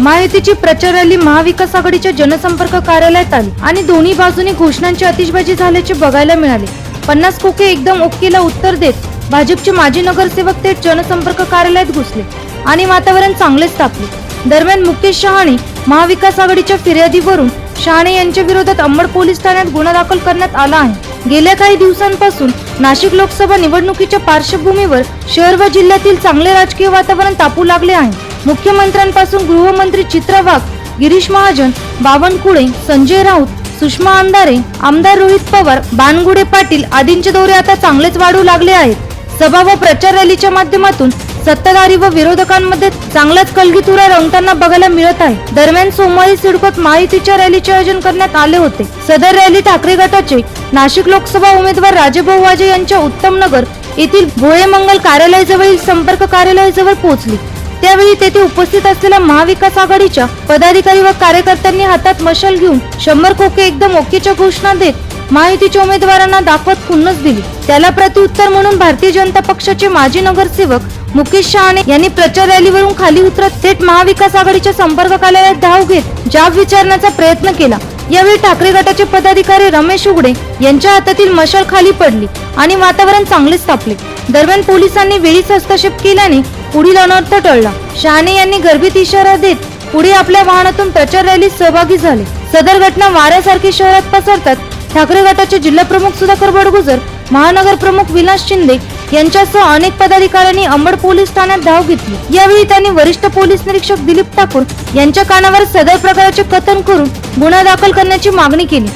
महायुतीची प्रचार रॅली महाविकास आघाडीच्या जनसंपर्क कार्यालयात आली आणि दोन्ही बाजूनी घोषणांची आतिषबाजी झाल्याचे बघायला मिळाले. पन्नास खोके एकदम ओकेला उत्तर देत भाजपचे माजी नगरसेवक थेट जनसंपर्क कार्यालयात घुसले आणि वातावरण चांगलेच तापले. दरम्यान मुकेश शहाणे महाविकास आघाडीच्या फिर्यादीवरून शहाणे यांच्या विरोधात अंबड पोलीस ठाण्यात गुन्हा दाखल करण्यात आला आहे. गेल्या काही दिवसांपासून नाशिक लोकसभा निवडणुकीच्या पार्श्वभूमीवर शहर व जिल्ह्यातील चांगले राजकीय वातावरण तापू लागले आहे. मुख्यमंत्र्यांपासून गृहमंत्री चित्रा वाघ गिरीश महाजन बावनकुळे संजय राऊत सुषमा अंधारे आमदार रोहित पवार बानगुडे पाटील आदींचे दौरे आता चांगलेच वाढू लागले आहेत. सभा व प्रचार रॅलीच्या माध्यमातून सत्ताधारी व विरोधकांमध्ये चांगलाच कलगीतुरा रंगताना बघायला मिळत आहे. दरम्यान सोमवारी सिडकोत महायुतीच्या रॅलीचे आयोजन करण्यात आले होते. सदर रॅली ठाकरे गटाचे नाशिक लोकसभा उमेदवार राजेभाऊ वाजे यांच्या उत्तम नगर येथील भोळे मंगल कार्यालयाजवळील संपर्क कार्यालयाजवळ पोहोचली. त्यावेळी तेथे उपस्थित असलेल्या महाविकास आघाडीच्या पदाधिकारी व कार्यकर्त्यांनी हातात मशाल घेऊन शंभर खोके एकदम ओकेच्या घोषणा देत महायुतीच्या उमेदवारांना दाखवत खुन्नस दिली. त्याला प्रत्युत्तर म्हणून भारतीय जनता पक्षाचे माजी नगरसेवक मुकेश शहाणे यांनी प्रचार रॅलीवरून खाली उतरत थेट महाविकास आघाडीच्या संपर्क कार्यालयात धाव घेत जाब विचारण्याचा प्रयत्न केला. यावेळी ठाकरे गटाचे पदाधिकारी रमेश उघडे यांच्या हातातील मशाल खाली पडली आणि वातावरण चांगलेच तापले. दरम्यान पोलिसांनी वेळीच हस्तक्षेप केल्याने पुढील अनर्थ टळला. शहाणे यांनी गर्भित इशारा देत पुढे आपल्या वाहनातून प्रचार रॅलीत सहभागी झाले. सदर घटना वाऱ्यासारखी शहरात पसरतात. ठाकरे गटाचे जिल्हा प्रमुख सुधाकर बडगुजर महानगर प्रमुख विलास शिंदे यांच्यासह अनेक पदाधिकाऱ्यांनी अंबड पोलीस ठाण्यात धाव घेतली. यावेळी त्यांनी वरिष्ठ पोलीस निरीक्षक दिलीप ठाकूर यांच्या कानावर सदर प्रकाराचे कथन करून गुन्हा दाखल करण्याची मागणी केली.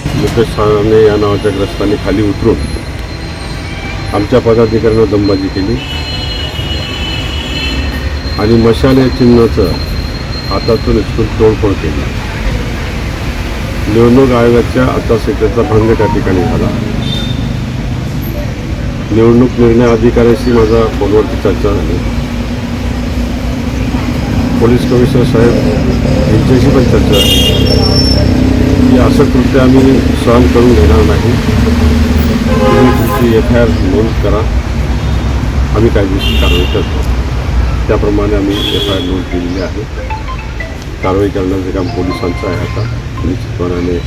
या नावाच्या ग्रस्तांनी खाली उतरून आमच्या पदाधिकाऱ्यांना दमबाजी केली. आणि मशाल या चिन्हाचं हातातून इथून तोडफोड केली. निवडणूक आयोगाच्या आचारसंहितेचा भंग त्या ठिकाणी झाला. निवडणूक निर्णय अधिकाऱ्याशी माझा फोनवरती चर्चा झाली. पोलीस कमिशनर साहेब यांच्याशी पण चर्चा झाली. की असं कृत्य आम्ही सहन करून घेणार नाही. तुम्ही तुमची एफ आय आर नोंद करा. आम्ही कायदेशीर कारवाई करतो. त्याप्रमाणे आम्ही एफ आय आर नोंद केलेली आहे. कारवाई करण्याचं काम पोलिसांचं आहे आता निश्चितपणाने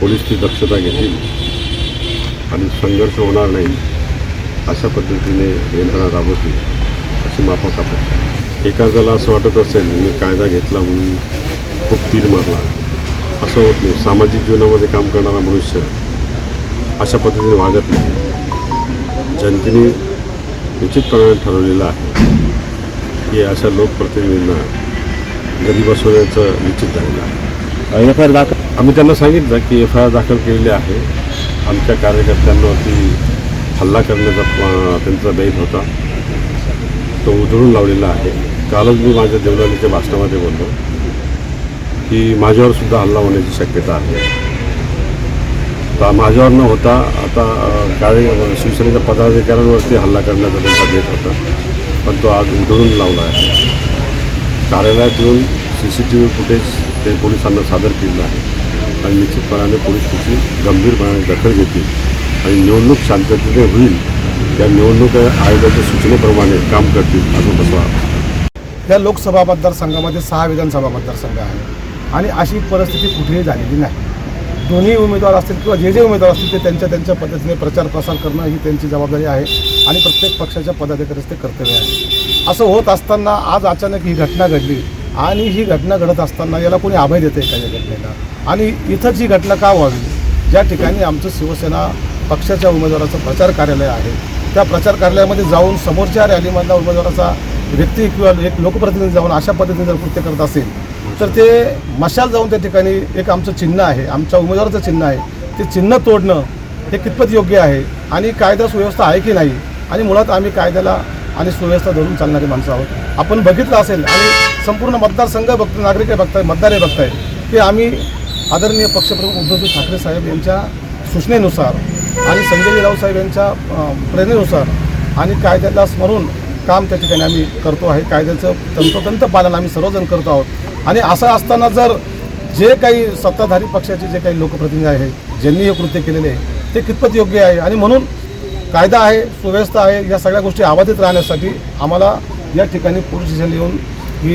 पोलीस ती दक्षता घेतील. आणि संघर्ष होणार नाही अशा पद्धतीने यंत्रणा राबवतील अशी माफक आपण एखाद्याला असं वाटत असेल मी कायदा घेतला म्हणून खूप तीर मारला. असं होत नाही. सामाजिक जीवनामध्ये काम करणारा मनुष्य अशा पद्धतीने वागत नाही. जनतेने निश्चितपणाने ठरवलेलं आहे की अशा लोकप्रतिनिधींना घरी बसवण्याचं निश्चित झालेलं आहे. एफ आय आर दाखल आम्ही त्यांना सांगितलं की एफ आय आर दाखल केलेली आहे. आमच्या कार्यकर्त्यांवरती हल्ला करण्याचा त्यांचा बेत होता. तो उधळून लावलेला आहे. कालच मी माझ्या देवलालीच्या भाषणामध्ये बोललो की माझ्यावर सुद्धा हल्ला होण्याची शक्यता आहे. तर माझ्यावर न होता आता कार्य शिवसेनेच्या पदाधिकाऱ्यांवरती हल्ला करण्याचा त्यांचा बेत होता. पण तो आज उधळून लावला आहे. कार्यालयात येऊन C C T V footage ते पोलिसांना सादर केलं आहे. आणि निश्चितपणाने पोलीस त्याची गंभीरपणाने दखल घेतील. आणि निवडणूक शांततेने होईल या निवडणूक आयोगाच्या सूचनेप्रमाणे काम करतील असं बसवा या लोकसभा मतदारसंघामध्ये सहा विधानसभा मतदारसंघ आहे आणि अशी परिस्थिती कुठेही झालेली नाही. दोन्ही उमेदवार असतील किंवा जे जे उमेदवार असतील ते त्यांच्या त्यांच्या पद्धतीने प्रचार प्रसार करणं ही त्यांची जबाबदारी आहे आणि प्रत्येक पक्षाच्या पदाधिकाऱ्याचं ते कर्तव्य आहे. असं होत असताना आज अचानक ही घटना घडली. आणि ही घटना घडत असताना याला कोणी आभय देते का या घटनेला? आणि इथंच ही घटना का व्हावी? ज्या ठिकाणी आमचं शिवसेना पक्षाच्या उमेदवाराचं प्रचार कार्यालय आहे त्या प्रचार कार्यालयामध्ये जाऊन समोरच्या रॅलीमधल्या उमेदवाराचा व्यक्ती किंवा एक लोकप्रतिनिधी जाऊन अशा पद्धतीने जर कृत्य करत असेल तर ते मशाल जाऊन त्या ठिकाणी एक आमचं चिन्ह आहे आमच्या उमेदवाराचं चिन्ह आहे. ते चिन्ह तोडणं हे कितपत योग्य आहे? आणि कायदा सुव्यवस्था आहे की नाही? आणि मुळात आम्ही कायद्याला आणि सुव्यवस्था धरून चालणारी माणसं आहोत. आपण बघितलं असेल आणि संपूर्ण मतदारसंघ बघतो नागरिक बघताय मतदार बघताय की आम्ही आदरणीय पक्षप्रमुख उद्धवजी ठाकरे साहेब यांच्या सूचनेनुसार आणि संजय राऊत साहेब यांच्या प्रेरणेनुसार आणि कायद्याला स्मरून काम त्या ठिकाणी आम्ही करतो आहे. कायद्याचं तंतोतंत पालन आम्ही सर्वजण करतो आहोत. आणि असं असताना जर जे काही सत्ताधारी पक्षाचे जे काही लोकप्रतिनिधी आहेत ज्यांनी हे कृत्य केलेले आहे ते कितपत योग्य आहे? आणि म्हणून कायदा आहे सुव्यवस्था आहे या सगळ्या गोष्टी अबाधित राहण्यासाठी आम्हाला या ठिकाणी पोलीस स्टेशन येऊन ही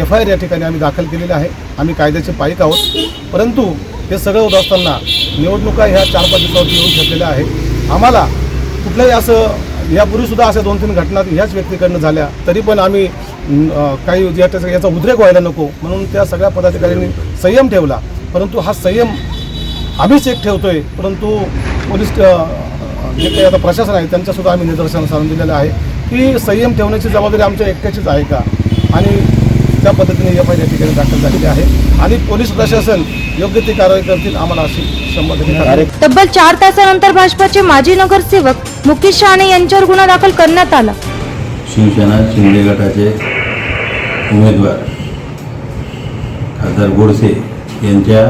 एफ आय आर या ठिकाणी आम्ही दाखल केलेली आहे. आम्ही कायद्याचे पाईक आहोत. परंतु हे सगळं होत असताना निवडणुका ह्या चार पाच दिवसावरती येऊन ठेपलेल्या आहेत. आम्हाला कुठलंही असं यापूर्वीसुद्धा अशा दोन तीन घटना ह्याच व्यक्तीकडनं झाल्या तरी पण आम्ही काही याचा याचा उद्रेक व्हायला नको म्हणून त्या सगळ्या पदाधिकाऱ्यांनी संयम ठेवला. परंतु हा संयम आम्हीच एक ठेवतोय. परंतु पोलीस जे काही आता प्रशासन आहे त्यांच्यासुद्धा आम्ही निदर्शनास आणून दिलेलं आहे की संयम ठेवण्याची जबाबदारी आमच्या एकट्याचीच आहे का आणि त्या पद्धतीने एफ आय या ठिकाणी दाखल झालेली आहे आणि पोलीस प्रशासन योग्य ती कारवाई करतील आम्हाला अशी शंभर टक्के. तब्बल चार तासानंतर भाजपाचे माजी नगरसेवक मुकेश शहाणे यांच्यावर गुन्हा दाखल करण्यात आला शिवसेना शिंदे गटाचे उमेदवार खासदार गोडसे यांच्या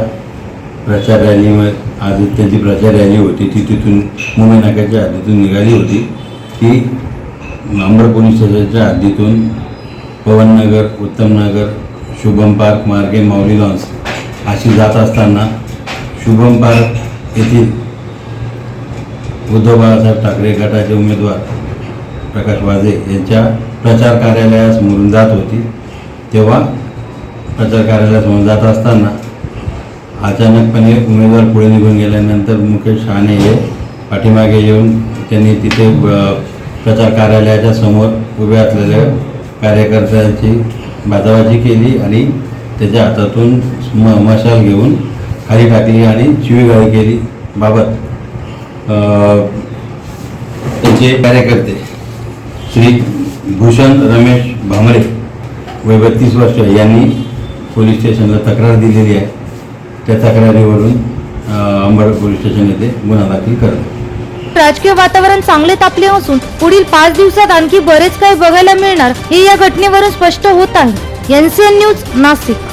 प्रचार रॅलीमध्ये आज त्यांची प्रचार रॅली होती. ती तिथून मुंबई नाक्याच्या हद्दीतून निघाली होती. ती अंबर पोलीस स्टेशनच्या हद्दीतून पवननगर उत्तमनगर शुभम पार्क मार्गे माऊली लॉन्स अशी जात असताना शुभम पार्क येथील उद्धव बाळासाहेब ठाकरे गटाचे उमेदवार प्रकाश वाजे यांच्या प्रचार कार्यालयासमोरून जात होती. तेव्हा प्रचार कार्यालयासमोरून जात असताना अचानकपणे उमेदवार पुढे निघून गेल्यानंतर मुकेश शहाणे हे पाठीमागे येऊन त्यांनी तिथे प्रचार कार्यालयाच्या समोर उभे असलेल्या कार्यकर्त्यांची बाजाबाजी केली आणि त्याच्या हातातून म मशाल घेऊन खाली टाकली आणि शिवीगाळी केली बाबत त्यांचे कार्यकर्ते श्री भूषण रमेश भामरे वय बत्तीस वर्ष यांनी पोलीस स्टेशनला तक्रार दिलेली आहे. त्या तक्रारीवरून अंबड पोलीस स्टेशन येथे गुन्हा दाखल करतो राजकीय वातावरण चांगले तापले असून पुढील पाच दिवसात आणखी बरेच काही बघायला मिळणार हे या घटनेवरून स्पष्ट होत आहे. NCN news Nashik.